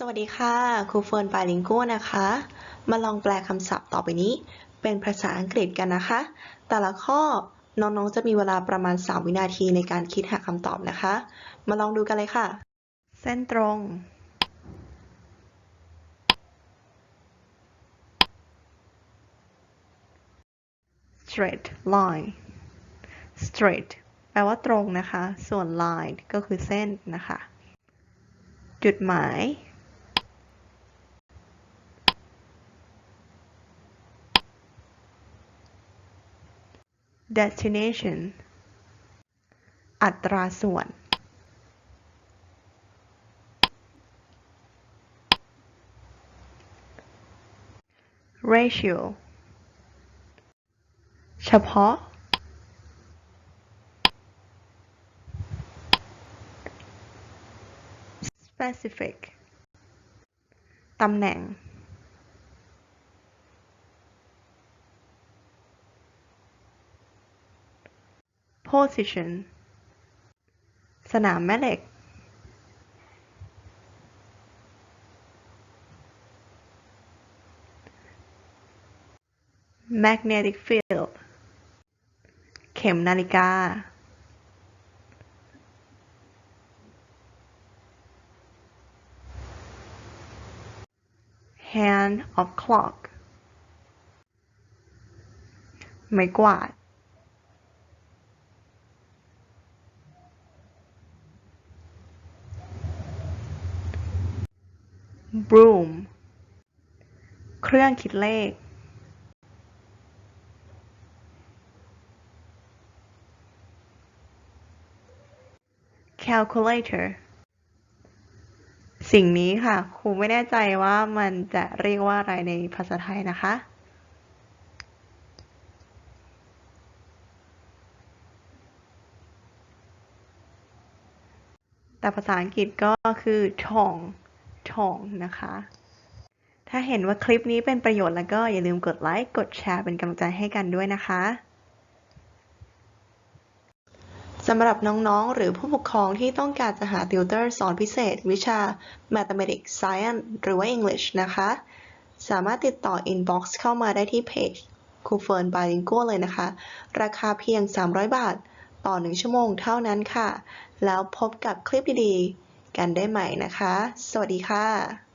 สวัสดีค่ะ ครูเฟิร์นปาลิงโก้นะคะ มาลองแปลคำศัพท์ต่อไปนี้ เป็นภาษาอังกฤษกันนะคะ แต่ละข้อน้องๆจะมีเวลาประมาณ 3 วินาทีในการคิดหาคำตอบนะคะ มาลองดูกันเลยค่ะ เส้นตรง straight line straight แปลว่าตรงนะคะ ส่วน line ก็คือเส้นนะคะ จุดหมาย destination อัตราส่วน ratio เฉพาะ specific ตำแหน่ง position สนามแม่เหล็ก magnetic field เข็มนาฬิกา hand of clock ไม้กวาด broom เครื่องคิดเลข calculator สิ่งนี้ค่ะ ครูไม่แน่ใจว่ามันจะเรียกว่าอะไรในภาษาไทยนะคะ แต่ภาษาอังกฤษก็คือช่อง ชองนะคะ ถ้าเห็นว่าคลิปนี้เป็นประโยชน์แล้วก็อย่าลืมกดไลค์ กดแชร์เป็นกำลังใจให้กันด้วยนะคะสำหรับน้องๆ หรือผู้ปกครองที่ต้องการจะหาติวเตอร์สอนพิเศษ วิชา Mathematics Science หรือว่า English นะคะ สามารถติดต่อ inbox เข้ามาได้ที่เพจครูเฟิร์นบาลิงกเลยนะคะ ราคาเพียง 300 บาท ต่อ 1 ชั่วโมงเท่านั้นค่ะ แล้วพบกับคลิปดีๆ กันได้ใหม่นะคะ สวัสดีค่ะ